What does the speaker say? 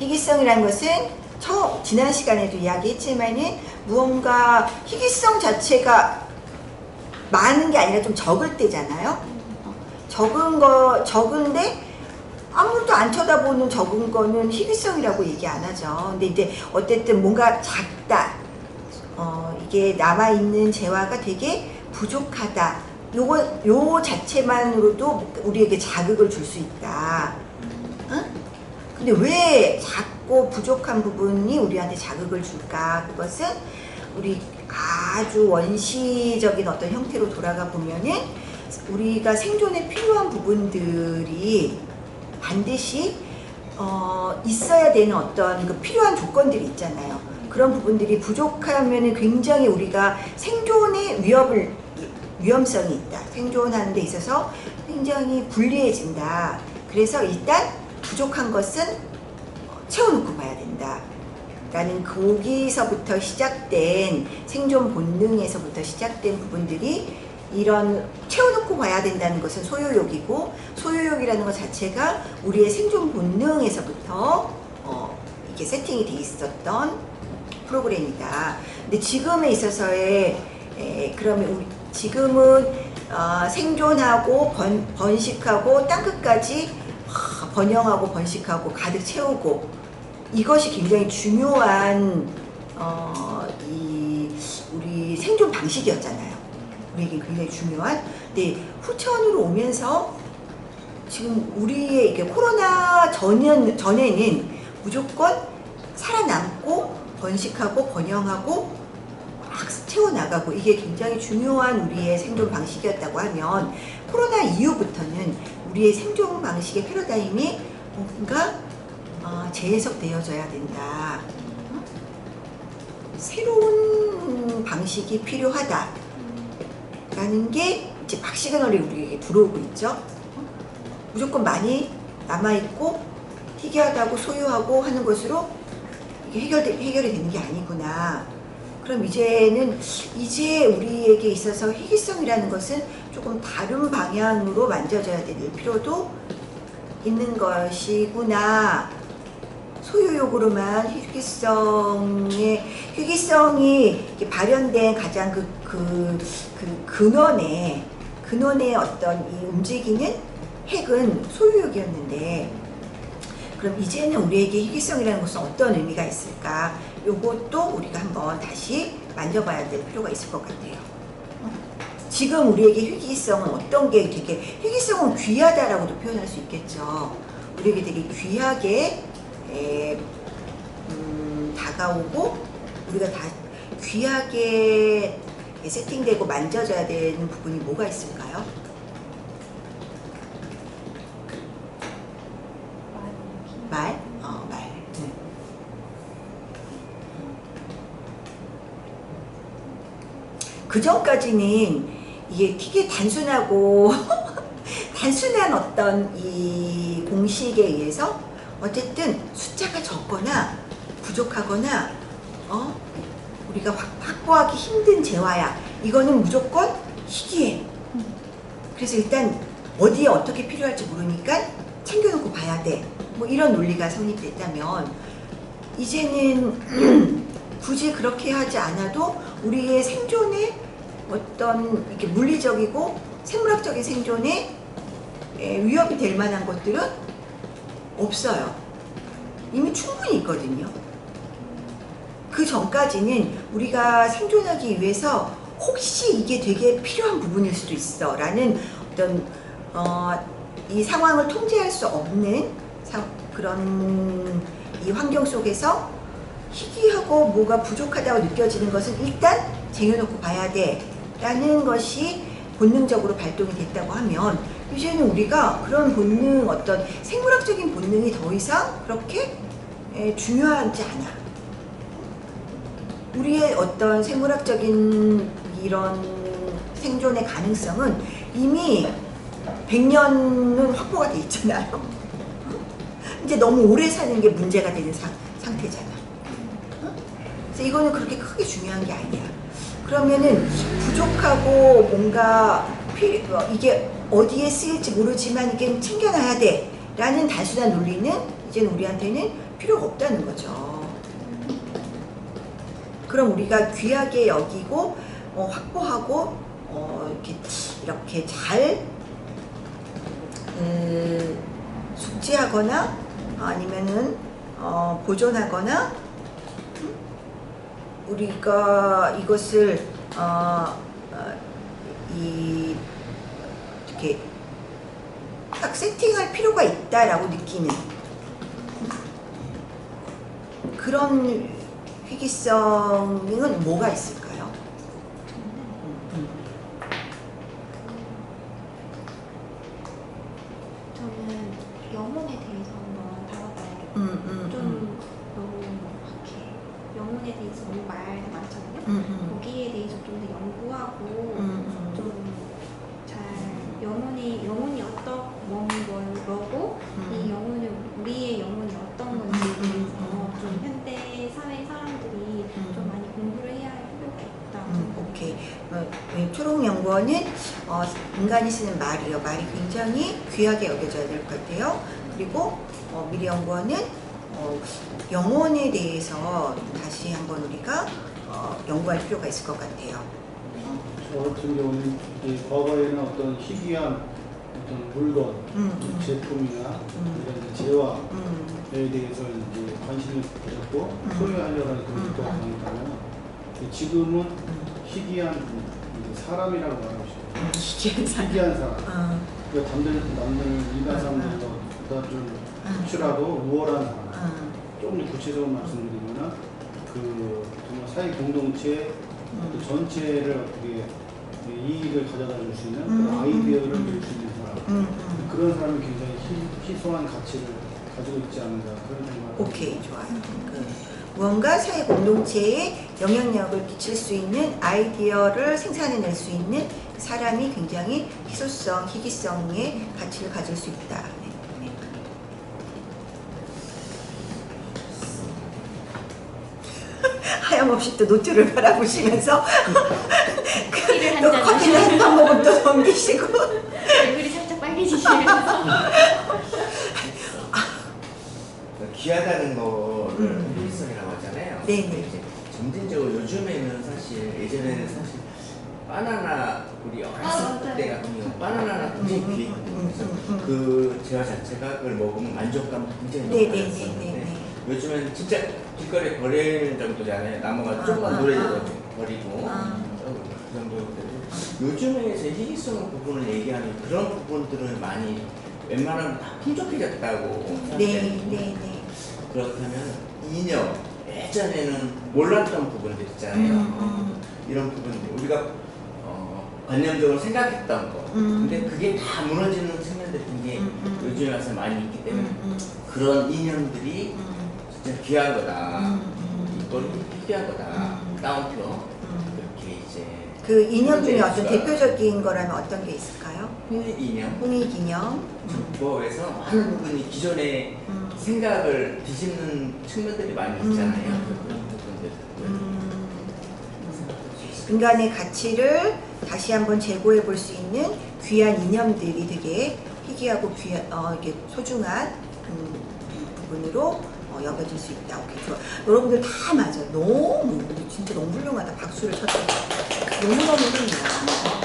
희귀성이라는 것은 처, 지난 시간에도 이야기했지만 은 무언가 희귀성 자체가 많은 게 아니라 좀 적을 때잖아요. 어, 적은 거 적은데 아무도 안 쳐다보는 적은 거는 희귀성이라고 얘기 안 하죠. 근데 이제 어쨌든 뭔가 작다. 어, 이게 남아 있는 재화가 되게 부족하다. 요거 요 자체만으로도 우리에게 자극을 줄 수 있다. 응? 근데 왜 작고 부족한 부분이 우리한테 자극을 줄까? 그것은 우리 아주 원시적인 어떤 형태로 돌아가 보면은 우리가 생존에 필요한 부분들이 반드시 어, 있어야 되는 어떤 그 필요한 조건들이 있잖아요. 그런 부분들이 부족하면 굉장히 우리가 생존의 위협을 위험성이 있다. 생존하는 데 있어서 굉장히 불리해진다. 그래서 일단 부족한 것은 채워놓고 봐야 된다. 라는 거기서부터 시작된 생존 본능에서부터 시작된 부분들이 이런 채워놓고 봐야 된다는 것은 소유욕이고 소유욕이라는 것 자체가 우리의 생존 본능에서부터 어, 이게 세팅이 돼 있었던 프로그램이다. 근데 지금에 있어서의 에, 그러면 지금은 어, 생존하고 번, 번식하고 땅끝까지 하, 번영하고 번식하고 가득 채우고 이것이 굉장히 중요한 어, 이 우리 생존 방식이었잖아요. 우리에게 굉장히 중요한. 근데 후천으로 오면서 지금 우리의 이게 코로나 전년 전에는 무조건 살아남고 번식하고 번영하고 막 채워나가고 이게 굉장히 중요한 우리의 생존 방식이었다고 하면 코로나 이후부터는 우리의 생존 방식의 패러다임이 뭔가 어, 재해석되어져야 된다. 어? 새로운 방식이 필요하다. 라는 게 이제 막 시그널이 우리에게 들어오고 있죠. 어? 무조건 많이 남아있고 희귀하다고 소유하고 하는 것으로 이게 해결, 해결이 되는 게 아니구나. 그럼 이제는 이제 우리에게 있어서 희귀성이라는 것은 조금 다른 방향으로 만져져야 될 필요도 있는 것이구나. 소유욕으로만 희귀성의 희귀성이 발현된 가장 그, 그, 그 근원의 근원의 어떤 이 움직이는 핵은 소유욕이었는데 그럼 이제는 우리에게 희귀성이라는 것은 어떤 의미가 있을까? 요것도 우리가 한번 다시 만져봐야 될 필요가 있을 것 같아요. 지금 우리에게 희귀성은 어떤 게 되게 희귀성은 귀하다라고도 표현할 수 있겠죠. 우리에게 되게 귀하게 에, 음, 다가오고 우리가 다 귀하게 세팅되고 만져져야 되는 부분이 뭐가 있을까요? 말? 어, 말. 네. 그 전까지는 이게 되게 단순하고 단순한 어떤 이 공식에 의해서 어쨌든 숫자가 적거나 부족하거나 어? 우리가 확- 확보하기 힘든 재화야. 이거는 무조건 희귀해. 그래서 일단 어디에 어떻게 필요할지 모르니까 챙겨놓고 봐야 돼뭐 이런 논리가 성립됐다면 이제는 굳이 그렇게 하지 않아도 우리의 생존에 어떤 이렇게 물리적이고 생물학적인 생존에 에, 위협이 될 만한 것들은 없어요. 이미 충분히 있거든요. 그 전까지는 우리가 생존하기 위해서 혹시 이게 되게 필요한 부분일 수도 있어 라는 어떤 어, 이 상황을 통제할 수 없는 사- 그런 이 환경 속에서 희귀하고 뭐가 부족하다고 느껴지는 것은 일단 쟁여놓고 봐야 돼 라는 것이 본능적으로 발동이 됐다고 하면 이제는 우리가 그런 본능 어떤 생물학적인 본능이 더 이상 그렇게 에, 중요하지 않아 우리의 어떤 생물학적인 이런 생존의 가능성은 이미 100년은 확보가 돼 있잖아요 이제 너무 오래 사는 게 문제가 되는 상, 상태잖아 어? 그래서 이거는 그렇게 크게 중요한 게 아니야. 그러면은 부족하고 뭔가 필, 어, 이게 어디에 쓰일지 모르지만 이게 챙겨놔야 돼. 라는 단순한 논리는 이제는 우리한테는 필요가 없다는 거죠. 그럼 우리가 귀하게 여기고 어, 확보하고 어, 이렇게 이렇게 잘 음, 숙지하거나 아니면은 어, 보존하거나 음? 우리가 이것을 어, 어, 이 이렇게 딱 세팅할 필요가 있다라고 느끼는 그런 희귀성은 뭐가 있을까요? 음, 저는 영혼에 대해서 한번 다뤄봐야겠다. 음, 음, 좀 음, 너무 이렇게 너무 말 많잖아요. 음, 음, 거기에 대해서 좀 더 연구하고 음, 좀잘 영혼이 영혼이 어떤 뭔 걸, 뭐고 이 음, 영혼을 우리의 영혼이 어떤 건지에 음, 음, 대해서 음, 좀 음. 현대 사회 사람들이 음. 좀 많이 공부를 해야 할 필요가 있다. 음, 오케이. 어, 이 초록연구원은 어, 인간이 쓰는 말이요. 말이 굉장히 귀하게 여겨져야 될 것 같아요. 그리고 어, 미래연구원은 어, 영혼에 대해서 다시 한번 우리가 어, 연구할 필요가 있을 것 같아요. 저 같은 경우는 과거에는 어떤 희귀한 어떤 물건, 음, 음, 제품이나 음. 이런 재화에 음, 대해서 이제 관심을 가졌고 음. 소유하려고 하는 그런 음. 욕구가 강했다면 지금은 음. 희귀한 사람이라고 말하고 싶어요. 음, 희귀한 사람. 희귀한 사람. 어, 그러니까 남들, 남들 인간 음. 사람들 보다 좀 음. 특출하고 우월한 사람. 어, 조금 더 구체적으로 말씀드리면 그 정말 사회 공동체 음. 그 전체를 어떻게 이익을 가져다 줄 수 있는 음. 그런 아이디어를 낼 수 있는 사람 음, 음. 그런 사람이 굉장히 희, 희소한 가치를 가지고 있지 않는가 그런 생각을 오케이 좋아요. 그 무언가 사회 공동체에 영향력을 끼칠 수 있는 아이디어를 생산해낼 수 있는 그 사람이 굉장히 희소성, 희귀성의 가치를 가질 수 있다. 하염없이 또 노트를 바라보시면서 커피를 또한 잔. 커피를 한잔 모금 또 넘기시고 얼굴이 살짝 빨개지시면서 귀하다는 거를 음. 희귀성이라고 하잖아요. 네네. 이제 점진적으로 요즘에는 사실 예전에는 사실 바나나 우리 아, 어렸을. 때 같은 경우 바나나가 굉장히 음, 귀했거든요. 음, 그래서 음, 음. 그 재화 자체가 그걸 먹으면 만족감 굉장히. 높았었는데 요즘엔 진짜 길거리에 버리는 정도잖아요. 나무가 아, 조금만 아, 노래져도 아. 버리고 아. 어, 그 정도 되고 요즘에 제 희귀성 부분을 얘기하는 그런 부분들은 많이 웬만하면 다 풍족해졌다고 네, 생각해요. 네, 네. 그렇다면 인형 예전에는 몰랐던 부분들 있잖아요. 음, 음. 이런 부분들 우리가 어, 관념적으로 생각했던 거. 음. 근데 그게 다 무너지는 굉장히 음, 음. 요즘에 와서 많이 있기 때문에 음, 음, 그런 인형들이 귀한 거다. 음, 음. 이걸 희귀한 거다. 음. 그렇게 이제 그 인형 중에 어떤 문제가- 대표적인 거라면 어떤 게 있을까요? 홍익 인형 홍익 인형. 음. 정보에서 많은 부분이 기존의 음. 생각을 뒤집는 측면들이 많이 있잖아요. 음. 그런 부분들. 음. 인간의 가치를 다시 한번 재고해 볼 수 있는 귀한 이념들이 되게 희귀하고 귀한, 어, 이게 소중한 음, 부분으로 어, 여겨질 수 있다. 오케이, 좋아. 여러분들 다 맞아. 너무, 진짜 너무 훌륭하다. 박수를 쳤다. 너무너무 훌륭해요.